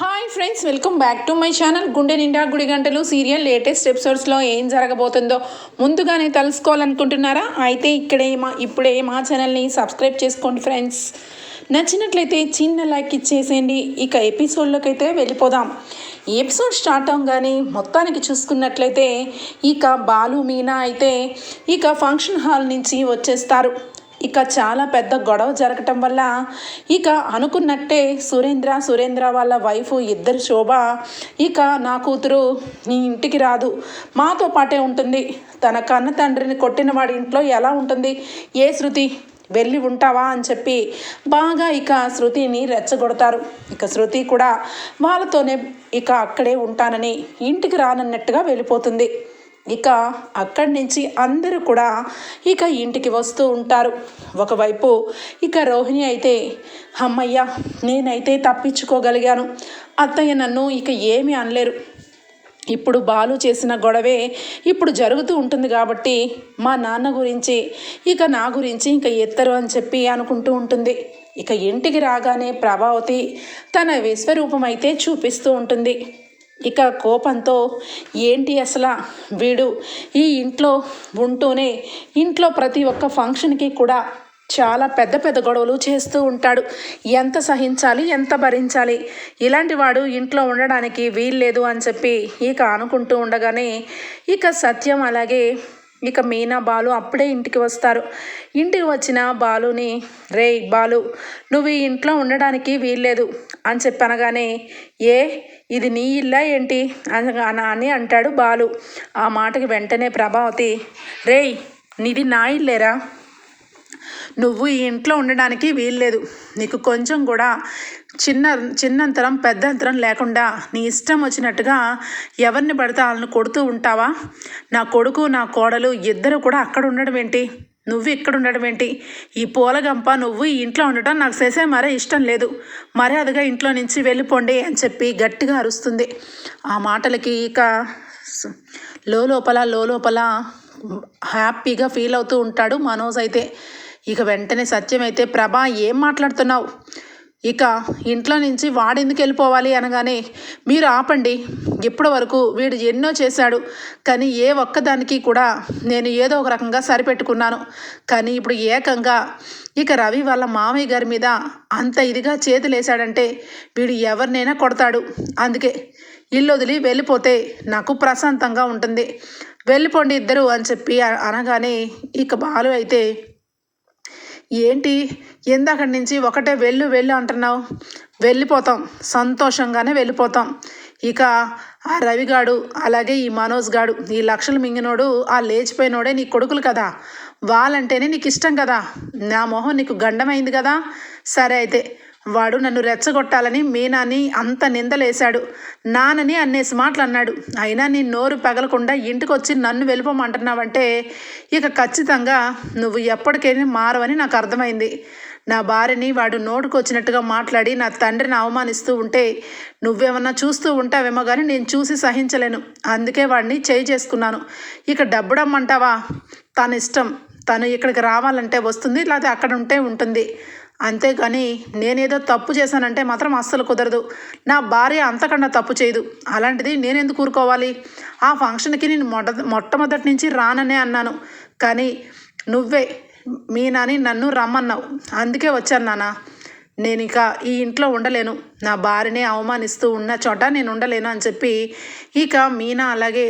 Hi friends welcome back to my channel గుండె నిండా గుడి గంటలు సీరియల్ లేటెస్ట్ ఎపిసోడ్స్లో ఏం జరగబోతుందో ముందుగానే తెలుసుకోవాలనుకుంటున్నారా? అయితే ఇక్కడే మా ఇప్పుడే మా ఛానల్ని సబ్స్క్రైబ్ చేసుకోండి ఫ్రెండ్స్ నచ్చినట్లయితే చిన్న లైక్ ఇచ్చేసేయండి. ఇక ఎపిసోడ్లోకి అయితే వెళ్ళిపోదాం. ఎపిసోడ్ స్టార్ట్ అవగానే మొత్తానికి చూసుకున్నట్లయితే ఇక బాలు మీనా అయితే ఇక ఫంక్షన్ హాల్ నుంచి వచ్చేస్తారు. ఇక చాలా పెద్ద గొడవ జరగటం వల్ల ఇక అనుకున్నట్టే సురేంద్ర సురేంద్ర వాళ్ళ వైఫ్ ఇద్దరు శోభ ఇక నా కూతురు నీ ఇంటికి రాదు. మాతో పాటే ఉంటుంది. తన కన్న తండ్రిని కొట్టిన వాడి ఇంట్లో ఎలా ఉంటుంది? ఏ శృతి? వెళ్ళి ఉంటావా? అని చెప్పి బాగా ఇక శృతిని రెచ్చగొడతారు. ఇక శృతి కూడా వాళ్ళతోనే ఇక అక్కడే ఉంటానని ఇంటికి రానన్నట్టుగా వెళ్ళిపోతుంది. ఇక అక్కడి నుంచి అందరూ కూడా ఇక ఇంటికి వస్తూ ఉంటారు. ఒకవైపు ఇక రోహిణి అయితే అమ్మయ్య నేనైతే తప్పించుకోగలిగాను. అత్తయ్య నన్ను ఇక ఏమీ అనలేరు. ఇప్పుడు బాలు చేసిన గొడవే ఇప్పుడు జరుగుతూ ఉంటుంది కాబట్టి మా నాన్న గురించి ఇక నా గురించి ఇంకా ఎత్తరు అని చెప్పి అనుకుంటూ ఉంటుంది. ఇక ఇంటికి రాగానే ప్రభావతి తన విశ్వరూపం అయితే చూపిస్తూ ఉంటుంది. ఇక కోపంతో ఏంటి అసలు? వీడు ఈ ఇంట్లో ఉంటూనే ఇంట్లో ప్రతి ఒక్క ఫంక్షన్కి కూడా చాలా పెద్ద పెద్ద గొడవలు చేస్తూ ఉంటాడు. ఎంత సహించాలి ఎంత భరించాలి? ఇలాంటి వాడు ఇంట్లో ఉండడానికి వీల్లేదు అని చెప్పి ఇక అనుకుంటూ ఉండగానే ఇక సత్యం అలాగే ఇక మీనా బాలు అప్పుడే ఇంటికి వస్తారు. ఇంటికి వచ్చిన బాలుని రే బాలు నువ్వు ఈ ఇంట్లో ఉండడానికి వీల్లేదు అని చెప్పి అనగానే ఏ ఇది నీ ఇల్లా ఏంటి? అని అని అంటాడు బాలు. ఆ మాటకి వెంటనే ప్రభావతి రేయ్ నీది నా ఇల్లేరా? నువ్వు ఈ ఇంట్లో ఉండడానికి వీల్లేదు. నీకు కొంచెం కూడా చిన్న చిన్నంతరం పెద్దంతరం లేకుండా నీ ఇష్టం వచ్చినట్టుగా ఎవరిని పడితే వాళ్ళని కొడుతూ ఉంటావా? నా కొడుకు నా కోడలు ఇద్దరు కూడా అక్కడ ఉండడం ఏంటి? నువ్వు ఇక్కడ ఉండడం ఏంటి? ఈ పూలగంప నువ్వు ఈ ఇంట్లో ఉండటం నాకు చేసే మరే ఇష్టం లేదు. మర్యాదగా ఇంట్లో నుంచి వెళ్ళిపోండి అని చెప్పి గట్టిగా అరుస్తుంది. ఆ మాటలకి ఇక లోపల లోపల హ్యాపీగా ఫీల్ అవుతూ ఉంటాడు మనోజ్ అయితే. ఇక వెంటనే సత్యం అయితే ప్రభా ఏం మాట్లాడుతున్నావు? ఇక ఇంట్లో నుంచి వాడెందుకు వెళ్ళిపోవాలి అనగానే మీరు ఆపండి. ఇప్పటి వరకు వీడు ఎన్నో చేశాడు కానీ ఏ ఒక్కదానికి కూడా నేను ఏదో ఒక రకంగా సరిపెట్టుకున్నాను. కానీ ఇప్పుడు ఏకంగా ఇక రవి వాళ్ళ మామయ్య గారి మీద అంత ఇదిగా చేతులేశాడంటే వీడు ఎవరినైనా కొడతాడు. అందుకే ఇల్లు వదిలి వెళ్ళిపోతే నాకు ప్రశాంతంగా ఉంటుంది. వెళ్ళిపోండి ఇద్దరు అని చెప్పి అనగానే ఇక బాలు అయితే ఏంటి? ఎందాకడి నుంచి? ఒకటే వెళ్ళు వెళ్ళు అంటున్నావు. వెళ్ళిపోతాం. సంతోషంగానే వెళ్ళిపోతాం. ఇక ఆ రవిగాడు అలాగే ఈ మనోజ్ గాడు ఈ లక్షలు మింగినోడు ఆ లేచిపోయినోడే నీ కొడుకులు కదా. వాళ్ళంటేనే నీకు ఇష్టం కదా. నా మొహం నీకు గండమైంది కదా. సరే అయితే వాడు నన్ను రెచ్చగొట్టాలని మీనాని అంత నిందలేశాడు. నానని అన్నేసి మాటలు అన్నాడు అయినా నీ నోరు పగలకుండా ఇంటికి వచ్చి నన్ను వెళ్ళిపోమంటున్నావంటే ఇక ఖచ్చితంగా నువ్వు ఎప్పటికైనా మారవని నాకు అర్థమైంది. నా భార్యని వాడు నోటుకొచ్చినట్టుగా మాట్లాడి నా తండ్రిని అవమానిస్తూ ఉంటే నువ్వేమన్నా చూస్తూ ఉంటావేమో కానీ నేను చూసి సహించలేను. అందుకే వాడిని చేయి చేసుకున్నాను. ఇక డబ్బుడమ్మంటావా? తన ఇష్టం. తను ఇక్కడికి రావాలంటే వస్తుంది లేకపోతే అక్కడ ఉంటే ఉంటుంది. అంతేగాని నేనేదో తప్పు చేశానంటే మాత్రం అస్సలు కుదరదు. నా భార్య అంతకన్నా తప్పు చేయదు. అలాంటిది నేనెందుకు ఊరుకోవాలి? ఆ ఫంక్షన్కి నేను మొట్ట మొట్టమొదటి నుంచి రాననే అన్నాను. కానీ నువ్వే మీ నాని నన్ను రమ్మన్నావు. అందుకే వచ్చాను నాన్న. నేను ఇక ఈ ఇంట్లో ఉండలేను. నా భార్యనే అవమానిస్తూ ఉన్న చోట నేను ఉండలేను అని చెప్పి ఇక మీనా అలాగే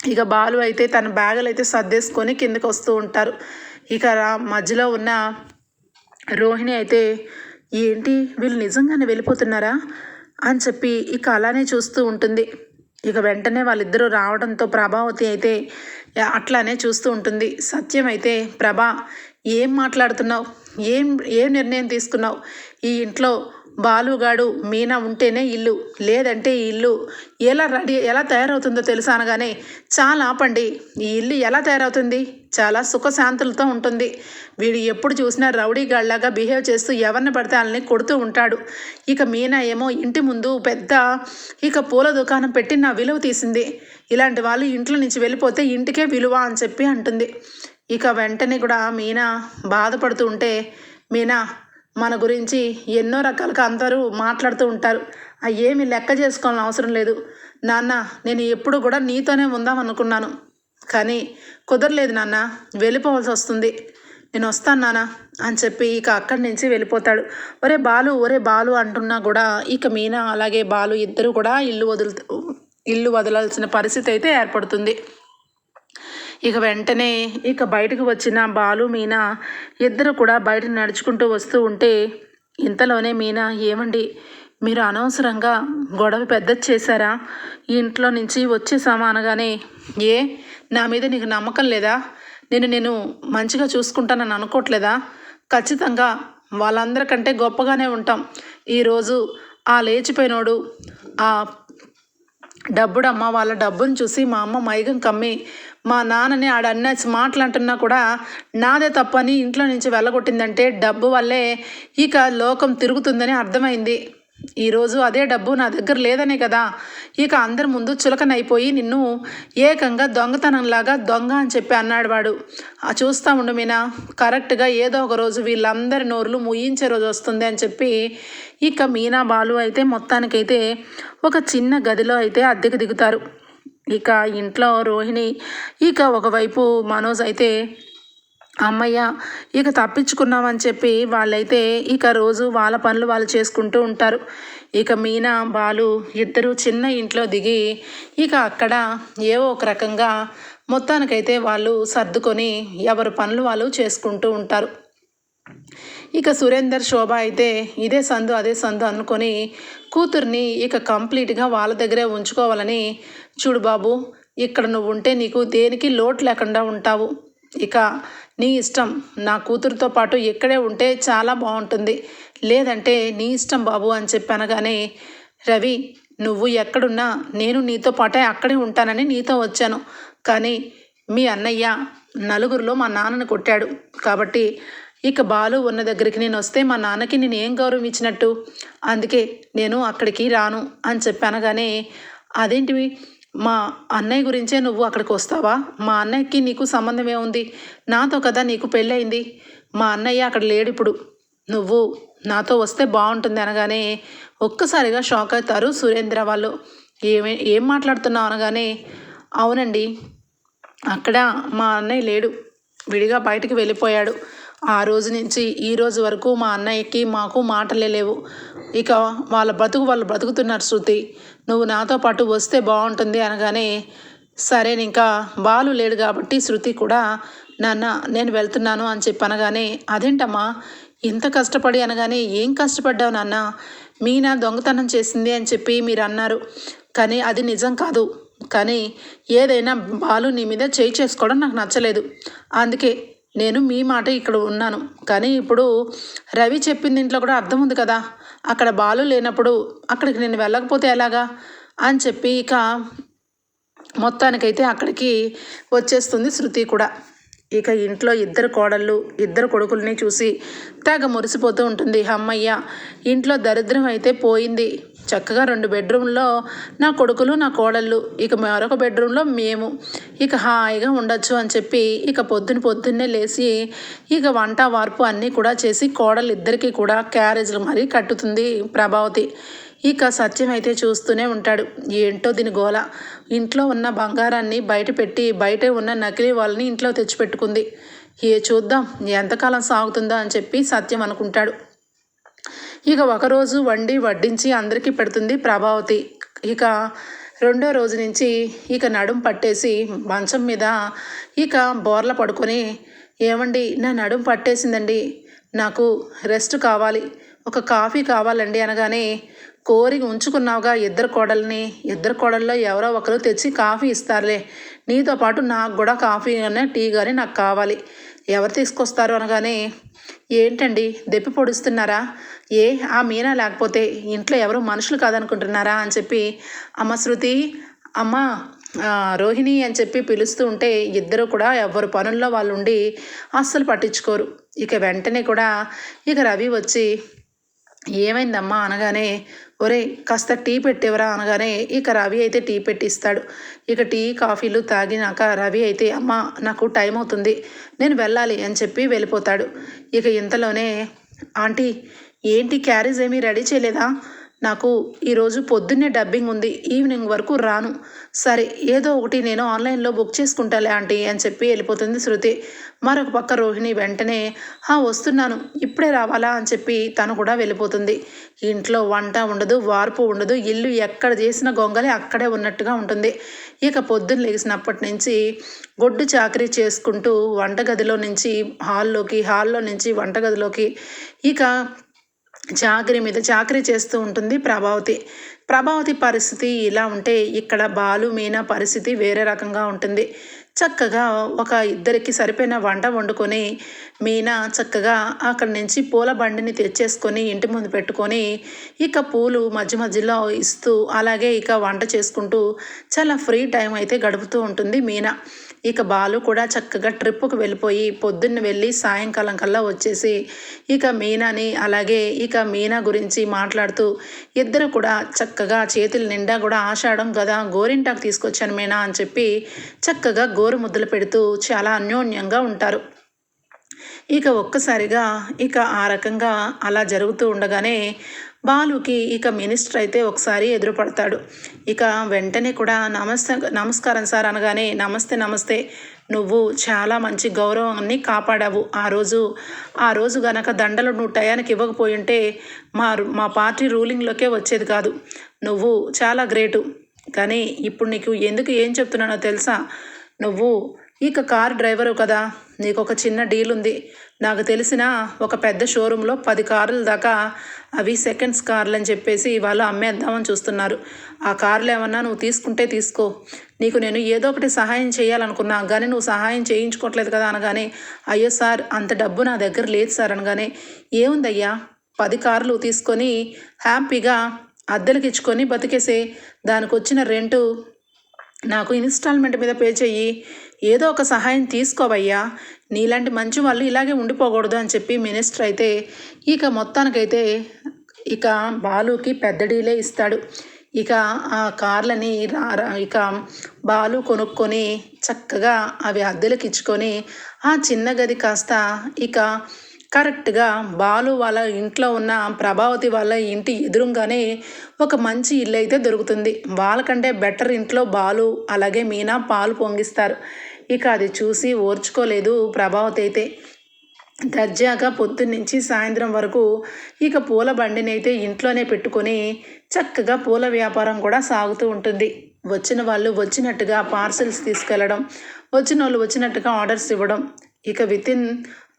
ఇక బాలు అయితే తన బ్యాగులు అయితే సర్దేసుకొని కిందకి వస్తూ ఉంటారు. ఇక మధ్యలో ఉన్న రోహిణి అయితే ఏంటి? వీళ్ళు నిజంగానే వెళ్ళిపోతున్నారా? అని చెప్పి ఇక అలానే చూస్తూ ఉంటుంది. ఇక వెంటనే వాళ్ళిద్దరూ రావడంతో ప్రభావతి అయితే అట్లానే చూస్తూ ఉంటుంది. సత్యం అయితే ప్రభా ఏం మాట్లాడుతున్నావు? ఏం ఏం నిర్ణయం తీసుకున్నావు? ఈ ఇంట్లో బాలుగాడు మీనా ఉంటేనే ఇల్లు లేదంటే ఈ ఇల్లు ఎలా రెడీ ఎలా తయారవుతుందో తెలుసా అనగానే చాలా ఆపండి. ఈ ఇల్లు ఎలా తయారవుతుంది? చాలా సుఖశాంతులతో ఉంటుంది. వీడు ఎప్పుడు చూసినా రౌడీ గాళ్ళలాగా బిహేవ్ చేస్తూ ఎవరిని పడితే వాళ్ళని కొడుతూ ఉంటాడు. ఇక మీనా ఏమో ఇంటి ముందు పెద్ద ఇక పూల దుకాణం పెట్టి నా విలువ తీసింది. ఇలాంటి వాళ్ళు ఇంట్లో నుంచి వెళ్ళిపోతే ఇంటికే విలువ అని చెప్పి అంటుంది. ఇక వెంటనే కూడా మీనా బాధపడుతూ ఉంటే మీనా మన గురించి ఎన్నో రకాలుగా అందరూ మాట్లాడుతూ ఉంటారు. అవి ఏమి లెక్క చేసుకోవాలని అవసరం లేదు. నాన్న నేను ఎప్పుడు కూడా నీతోనే ఉందాం అనుకున్నాను కానీ కుదరలేదు నాన్న వెళ్ళిపోవాల్సి వస్తుంది. నేను వస్తాను నాన్న అని చెప్పి ఇక అక్కడి నుంచి వెళ్ళిపోతాడు. ఒరే బాలు ఒరే బాలు అంటున్నా కూడా ఇక మీనా అలాగే బాలు ఇద్దరు కూడా ఇల్లు వదులు ఇల్లు వదలాల్సిన పరిస్థితి అయితే ఏర్పడుతుంది. ఇక వెంటనే ఇక బయటకు వచ్చిన బాలు మీనా ఇద్దరు కూడా బయట నడుచుకుంటూ వస్తూ ఉంటే ఇంతలోనే మీనా ఏమండి? మీరు అనవసరంగా గొడవ పెద్ద చేశారా? ఇంట్లో నుంచి వచ్చేసామా అనగానే ఏ? నా మీద నీకు నమ్మకం లేదా? నేను నేను మంచిగా చూసుకుంటానని అనుకోవట్లేదా? ఖచ్చితంగా వాళ్ళందరికంటే గొప్పగానే ఉంటాం. ఈరోజు ఆ లేచిపోయినోడు ఆ డబ్బుడమ్మ వాళ్ళ డబ్బును చూసి మా అమ్మ మైగం కమ్మి మా నాన్నని ఆడ అన్నేసి మాటలంటున్నా కూడా నాదే తప్పని ఇంట్లో నుంచి వెళ్ళగొట్టిందంటే డబ్బు వల్లే ఇక లోకం తిరుగుతుందని అర్థమైంది. ఈరోజు అదే డబ్బు నా దగ్గర లేదనే కదా. ఇక అందరి ముందు చులకనైపోయి నిన్ను ఏకంగా దొంగతనంలాగా దొంగ అని చెప్పి అన్నాడు వాడు. ఆ చూస్తా ఉండు మీనా కరెక్ట్గా ఏదో ఒక రోజు వీళ్ళందరి నోరులు ముయించే రోజు వస్తుంది అని చెప్పి ఇక మీనా బాలు అయితే మొత్తానికైతే ఒక చిన్న గదిలో అయితే అద్దెకు దిగుతారు. ఇక ఇంట్లో రోహిణి ఇక ఒకవైపు మనోజ్ అయితే అమ్మయ్య ఇక తప్పించుకున్నామని చెప్పి వాళ్ళైతే ఇక రోజు వాళ్ళ పనులు వాళ్ళు చేసుకుంటూ ఉంటారు. ఇక మీనా బాలు ఇద్దరు చిన్న ఇంట్లో దిగి ఇక అక్కడ ఏవో ఒక రకంగా మొత్తానికైతే వాళ్ళు సర్దుకొని ఎవరి పనులు వాళ్ళు చేసుకుంటూ ఉంటారు. ఇక సురేందర్ శోభ అయితే ఇదే సందు అదే సందు అనుకొని కూతుర్ని ఇక కంప్లీట్గా వాళ్ళ దగ్గరే ఉంచుకోవాలని చూడు బాబు ఇక్కడ నువ్వు ఉంటే నీకు దేనికి లోటు లేకుండా ఉంటావు. ఇక నీ ఇష్టం నా కూతురుతో పాటు ఇక్కడే ఉంటే చాలా బాగుంటుంది. లేదంటే నీ ఇష్టం బాబు అని చెప్పి అనగానే రవి నువ్వు ఎక్కడున్నా నేను నీతో పాటే అక్కడే ఉంటానని నీతో వచ్చాను. కానీ మీ అన్నయ్య నలుగురిలో మా నాన్నను కొట్టాడు. కాబట్టి ఇక బాలు ఉన్న దగ్గరికి నేను వస్తే మా నాన్నకి నేను ఏం గౌరవం ఇచ్చినట్టు? అందుకే నేను అక్కడికి రాను అని చెప్పనగానే అదేంటివి? మా అన్నయ్య గురించే నువ్వు అక్కడికి వస్తావా? మా అన్నయ్యకి నీకు సంబంధం ఏముంది? నాతో కదా నీకు పెళ్ళయింది. మా అన్నయ్య అక్కడ లేడు ఇప్పుడు. నువ్వు నాతో వస్తే బాగుంటుంది అనగానే ఒక్కసారిగా షాక్ అవుతారు సురేంద్ర వాళ్ళు. ఏమే ఏం మాట్లాడుతున్నావు అనగానే అవునండి అక్కడ మా అన్నయ్య లేడు. విడిగా బయటికి వెళ్ళిపోయాడు. ఆ రోజు నుంచి ఈ రోజు వరకు మా అన్నయ్యకి మాకు మాటలే లేవు. ఇక వాళ్ళ బతుకు వాళ్ళు బ్రతుకుతున్నారు శృతి. నువ్వు నాతో పాటు వస్తే బాగుంటుంది అనగానే సరే ఇంకా బాలు లేడు కాబట్టి శృతి కూడా నాన్న నేను వెళ్తున్నాను అని చెప్పి అనగానే అదేంటమ్మా ఇంత కష్టపడి అనగానే ఏం కష్టపడ్డావు నాన్న? మీనా దొంగతనం చేసింది అని చెప్పి మీరు అన్నారు. కానీ అది నిజం కాదు. కానీ ఏదైనా బాలు నీ మీద చేయి చేసుకోవడం నాకు నచ్చలేదు. అందుకే నేను మీ మాట ఇక్కడ ఉన్నాను. కానీ ఇప్పుడు రవి చెప్పింది ఇంట్లో కూడా అర్థం ఉంది కదా. అక్కడ బాలు లేనప్పుడు అక్కడికి నేను వెళ్ళకపోతే ఎలాగా? అని చెప్పి ఇక మొత్తానికైతే అక్కడికి వచ్చేస్తుంది శృతి కూడా. ఇక ఇంట్లో ఇద్దరు కోడళ్ళు ఇద్దరు కొడుకుల్ని చూసి తెగ మురిసిపోతూ ఉంటుంది. అమ్మయ్య ఇంట్లో దరిద్రం అయితే పోయింది. చక్కగా రెండు బెడ్రూమ్లో నా కొడుకులు నా కోడళ్ళు ఇక మరొక బెడ్రూమ్లో మేము. ఇక హాయిగా ఉండొచ్చు అని చెప్పి ఇక పొద్దున పొద్దున్నే లేచి ఇక వంట వార్పు అన్నీ కూడా చేసి కోడలు ఇద్దరికి కూడా క్యారేజ్లు మరీ కట్టుతుంది ప్రభావతి. ఇక సత్యం అయితే చూస్తూనే ఉంటాడు. ఏంటో దీని గోల. ఇంట్లో ఉన్న బంగారాన్ని బయట పెట్టి బయట ఉన్న నకిలీ వాళ్ళని ఇంట్లో తెచ్చిపెట్టుకుంది. ఏ చూద్దాం ఎంతకాలం సాగుతుందో అని చెప్పి సత్యం అనుకుంటాడు. ఇక ఒకరోజు వండి వడ్డించి అందరికీ పెడుతుంది ప్రభావతి. ఇక రెండో రోజు నుంచి ఇక నడుం పట్టేసి మంచం మీద ఇక బోర్ల పడుకొని ఏమండి నా నడుం పట్టేసిందండి. నాకు రెస్ట్ కావాలి. ఒక కాఫీ కావాలండి అనగానే కోరి ఉంచుకున్నావుగా ఇద్దరు కోడల్ని. ఇద్దరు కోడల్లో ఎవరో ఒకరు తెచ్చి కాఫీ ఇస్తారులే. నీతో పాటు నాకు కూడా కాఫీ కానీ టీ కానీ నాకు కావాలి. ఎవరు తీసుకొస్తారు అనగానే ఏంటండి దెప్పి పొడుస్తున్నారా? ఏ ఆ మీనా లేకపోతే ఇంట్లో ఎవరు మనుషులు కాదనుకుంటున్నారా? అని చెప్పి అమ్మ శృతి అమ్మ రోహిణి అని చెప్పి పిలుస్తూ ఉంటే ఇద్దరు కూడా ఎవరు పనుల్లో వాళ్ళు ఉండి అస్సలు పట్టించుకోరు. ఇక వెంటనే కూడా ఇక రవి వచ్చి ఏమైందమ్మా? అనగానే ఒరే కాస్త టీ పెట్టేవరా అనగానే ఇక రవి అయితే టీ పెట్టిస్తాడు. ఇక టీ కాఫీలు తాగినాక రవి అయితే అమ్మ నాకు టైం అవుతుంది. నేను వెళ్ళాలి అని చెప్పి వెళ్ళిపోతాడు. ఇక ఇంతలోనే ఆంటీ ఏంటి క్యారేజ్ ఏమీ రెడీ చేయలేదా? నాకు ఈరోజు పొద్దున్నే డబ్బింగ్ ఉంది ఈవినింగ్ వరకు రాను. సరే ఏదో ఒకటి నేను ఆన్లైన్లో బుక్ చేసుకుంటాలే ఆంటీ అని చెప్పి వెళ్ళిపోతుంది శృతి. మరొక పక్క రోహిణి వెంటనే హా వస్తున్నాను ఇప్పుడే రావాలా? అని చెప్పి తను కూడా వెళ్ళిపోతుంది. ఇంట్లో వంట ఉండదు వార్పు ఉండదు ఇల్లు ఎక్కడ చేసిన గొంగలి అక్కడే ఉన్నట్టుగా ఉంటుంది. ఇక పొద్దున్న లేచినప్పటి నుంచి గొడ్డు చాకరీ చేసుకుంటూ వంటగదిలో నుంచి హాల్లోకి హాల్లో నుంచి వంటగదిలోకి ఇక చాకరీ మీద చాకరీ చేస్తూ ఉంటుంది ప్రభావతి. ప్రభావతి పరిస్థితి ఇలా ఉంటే ఇక్కడ బాలు మీనా పరిస్థితి వేరే రకంగా ఉంటుంది. చక్కగా ఒక ఇద్దరికి సరిపోయిన వంట వండుకొని మీనా చక్కగా అక్కడి నుంచి పూల బండిని తెచ్చేసుకొని ఇంటి ముందు పెట్టుకొని ఇక పూలు మధ్య మధ్యలో ఇస్తూ అలాగే ఇక వంట చేసుకుంటూ చాలా ఫ్రీ టైం అయితే గడుపుతూ ఉంటుంది మీనా. ఇక బాలు కూడా చక్కగా ట్రిప్పుకు వెళ్ళిపోయి పొద్దున్న వెళ్ళి సాయంకాలం కల్లా వచ్చేసి ఇక మీనాని అలాగే ఇక మీనా గురించి మాట్లాడుతూ ఇద్దరు కూడా చక్కగా చేతుల నిండా కూడా ఆషాఢం కదా గోరింటాకు తీసుకొచ్చాను మీనా అని చెప్పి చక్కగా గోరు ముద్దలు పెడుతూ చాలా అన్యోన్యంగా ఉంటారు. ఇక ఒక్కసారిగా ఇక ఆ రకంగా అలా జరుగుతూ ఉండగానే బాలుకి ఇక మినిస్టర్ అయితే ఒకసారి ఎదురుపడతాడు. ఇక వెంటనే కూడా నమస్తే నమస్కారం సార్ అనగానే నమస్తే నమస్తే నువ్వు చాలా మంచి గౌరవాన్ని కాపాడావు. ఆ రోజు ఆ రోజు గనక దండలు నువ్వు టయానికి ఇవ్వకపోయి ఉంటే మా మా పార్టీ రూలింగ్లోకే వచ్చేది కాదు. నువ్వు చాలా గ్రేటు. కానీ ఇప్పుడు నీకు ఎందుకు ఏం చెప్తున్నానో తెలుసా? నువ్వు ఇక కార్ డ్రైవరు కదా. నీకు ఒక చిన్న డీల్ ఉంది నాకు తెలిసిన ఒక పెద్ద షోరూంలో పది కార్లు దాకా అవి సెకండ్స్ కార్లు అని చెప్పేసి వాళ్ళు అమ్మేద్దామని చూస్తున్నారు. ఆ కార్లు ఏమన్నా నువ్వు తీసుకుంటే తీసుకో. నీకు నేను ఏదో ఒకటి సహాయం చేయాలనుకున్నా కానీ నువ్వు సహాయం చేయించుకోవట్లేదు కదా అనగానే అయ్యో సార్ అంత డబ్బు నా దగ్గర లేదు సార్ అనగానే ఏముందయ్యా? పది కార్లు తీసుకొని హ్యాపీగా అద్దెలకు ఇచ్చుకొని బతికేసే. దానికి వచ్చిన రెంటు నాకు ఇన్స్టాల్మెంట్ మీద పే చెయ్యి. ఏదో ఒక సహాయం తీసుకోవయ్యా. నీలాంటి మంచి వాళ్ళు ఇలాగే ఉండిపోకూడదు అని చెప్పి మినిస్టర్ అయితే ఇక మొత్తానికైతే ఇక బాలుకి పెద్ద డీలే ఇస్తాడు. ఇక ఆ కార్లని ఇక బాలు కొనుక్కొని చక్కగా అవి అద్దెలకు ఇచ్చుకొని ఆ చిన్న గది కాస్త ఇక కరెక్ట్గా బాలు వాళ్ళ ఇంట్లో ఉన్న ప్రభావతి వాళ్ళ ఇంటి ఎదురుగానే ఒక మంచి ఇల్లు అయితే దొరుకుతుంది. వాళ్ళకంటే బెటర్ ఇంట్లో బాలు అలాగే మీనా పాలు పొంగిస్తారు. ఇక అది చూసి ఓర్చుకోలేదు ప్రభావతి అయితే దర్జాగా పొద్దున్నుంచి సాయంత్రం వరకు ఇక పూల బండినైతే ఇంట్లోనే పెట్టుకొని చక్కగా పూల వ్యాపారం కూడా సాగుతూ ఉంటుంది. వచ్చిన వాళ్ళు వచ్చినట్టుగా పార్సెల్స్ తీసుకెళ్ళడం వచ్చిన వాళ్ళు వచ్చినట్టుగా ఆర్డర్స్ ఇవ్వడం. ఇక వితిన్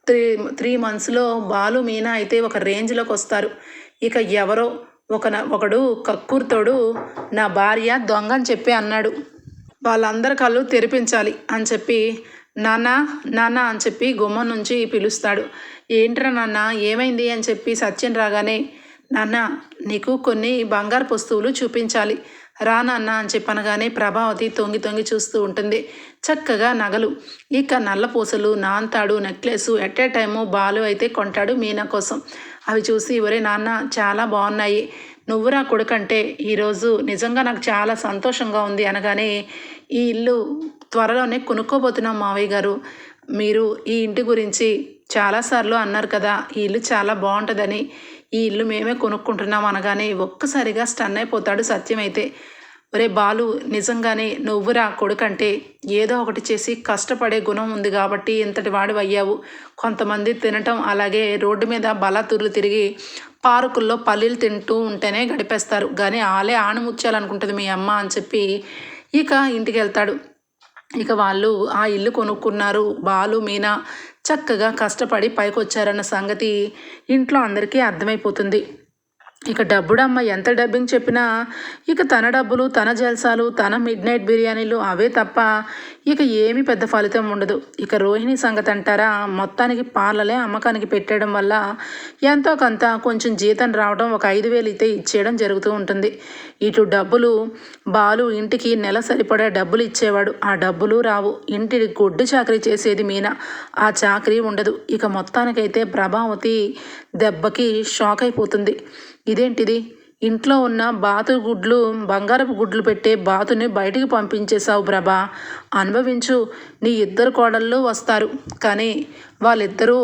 త్రీ త్రీ మంత్స్లో బాలు మీనా అయితే ఒక రేంజ్లోకి వస్తారు. ఇక ఎవరో ఒక ఒకడు కక్కుర్తోడు నా భార్య దొంగ అని చెప్పి అన్నాడు. వాళ్ళందరి కళ్ళు తెరిపించాలి అని చెప్పి నాన్న నాన్న అని చెప్పి గుమ్మం నుంచి పిలుస్తాడు. ఏంట్రా నాన్న ఏమైంది? అని చెప్పి సత్యం రాగానే నాన్న నీకు కొన్ని బంగారు వస్తువులు చూపించాలి. రా నాన్న అని చెప్పనగానే ప్రభావతి తొంగి తొంగి చూస్తూ ఉంటుంది. చక్కగా నగలు ఇక నల్లపూసలు నాంతాడు necklace at a time Balu అయితే కొంటాడు మీనా కోసం. అవి చూసి ఒరే నాన్న చాలా బాగున్నాయి. నువ్వురా కొడుకంటే ఈరోజు నిజంగా నాకు చాలా సంతోషంగా ఉంది అనగానే ఈ ఇల్లు త్వరలోనే కొనుక్కోబోతున్నాం మావయ్య గారు. మీరు ఈ ఇంటి గురించి చాలాసార్లు అన్నారు కదా ఈ ఇల్లు చాలా బాగుంటుందని. ఈ ఇల్లు మేమే కొనుక్కుంటున్నాం అనగానే ఒక్కసారిగా స్టన్ అయిపోతాడు సత్యం అయితే ఒరే బాలు నిజంగానే నువ్వురా కొడుకంటే ఏదో ఒకటి చేసి కష్టపడే గుణం ఉంది కాబట్టి ఇంతటి వాడు అయ్యావు కొంతమంది తినటం అలాగే రోడ్డు మీద బలాతుర్లు తిరిగి పార్కుల్లో పల్లీలు తింటూ ఉంటేనే గడిపేస్తారు. కానీ ఆలే ఆణముచ్చాలనుకుంటుంది మీ అమ్మ అని చెప్పి ఇక ఇంటికి వెళ్తాడు ఇక వాళ్ళు ఆ ఇల్లు కొనుక్కున్నారు. బాలు మీనా చక్కగా కష్టపడి పైకొచ్చారన్న సంగతి ఇంట్లో అందరికీ అర్థమైపోతుంది. ఇక డబ్బుడమ్మ ఎంత డబ్బింగ్ చెప్పినా ఇక తన డబ్బులు తన జల్సాలు తన మిడ్ నైట్ బిర్యానీలు అవే తప్ప ఇక ఏమీ పెద్ద ఫలితం ఉండదు. ఇక రోహిణి సంగతి అంటారా? మొత్తానికి పార్లలే అమ్మకానికి పెట్టడం వల్ల ఎంతో కొంత కొంచెం జీతం రావడం ఒక ఐదు వేలు అయితే ఇచ్చేయడం జరుగుతూ ఉంటుంది. ఇటు డబ్బులు బాలు ఇంటికి నెల సరిపడే డబ్బులు ఇచ్చేవాడు. ఆ డబ్బులు రావు. ఇంటి గొడ్డు చాకరీ చేసేది మీనా. ఆ చాకరీ ఉండదు. ఇక మొత్తానికైతే ప్రభావతి దెబ్బకి షాక్ అయిపోతుంది. ఇదేంటిది? ఇంట్లో ఉన్న బాతు గుడ్లు బంగారపు గుడ్లు పెట్టే బాతుని బయటికి పంపించేశావు ప్రభా. అనుభవించు నీ ఇద్దరు కోడళ్ళు వస్తారు. కానీ వాళ్ళిద్దరూ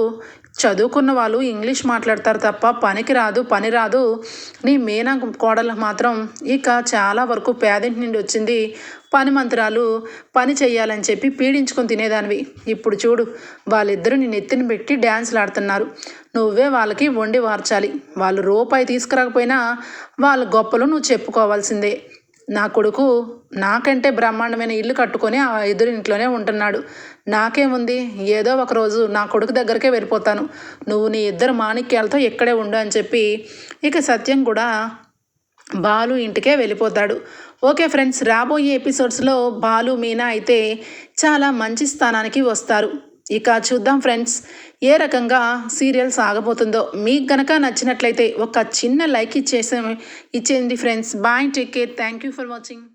చదువుకున్న వాళ్ళు ఇంగ్లీష్ మాట్లాడతారు తప్ప పనికి రాదు పని రాదు. నీ మీనా కోడలు మాత్రం ఇక చాలా వరకు పేదింటి నుండి వచ్చింది. పని మంత్రాలు పని చేయాలని చెప్పి పీడించుకొని తినేదానివి. ఇప్పుడు చూడు వాళ్ళిద్దరూ నీ నెత్తిని పెట్టి డ్యాన్స్లు ఆడుతున్నారు. నువ్వే వాళ్ళకి వండి వార్చాలి. వాళ్ళు రూపాయి తీసుకురాకపోయినా వాళ్ళ గొప్పలు నువ్వు చెప్పుకోవాల్సిందే. నా కొడుకు నాకంటే బ్రహ్మాండమైన ఇల్లు కట్టుకొని ఆ ఎదురింట్లోనే ఉంటున్నాడు. నాకేముంది? ఏదో ఒకరోజు నా కొడుకు దగ్గరికే వెళ్ళిపోతాను. నువ్వు నీ ఇద్దరు మాణిక్యాలతో ఇక్కడే ఉండు అని చెప్పి ఇక సత్యం కూడా బాలు ఇంటికే వెళ్ళిపోతాడు. ఓకే ఫ్రెండ్స్ రాబోయే ఎపిసోడ్స్లో బాలు మీనా అయితే చాలా మంచి స్థానానికి వస్తారు. ఇక చూద్దాం ఫ్రెండ్స్ ఏ రకంగా సీరియల్ సాగబోతుందో మీకు గనక నచ్చినట్లయితే ఒక చిన్న లైక్ ఇచ్చేసే ఇచ్చేయండి friends. Bye take care. Thank you for watching.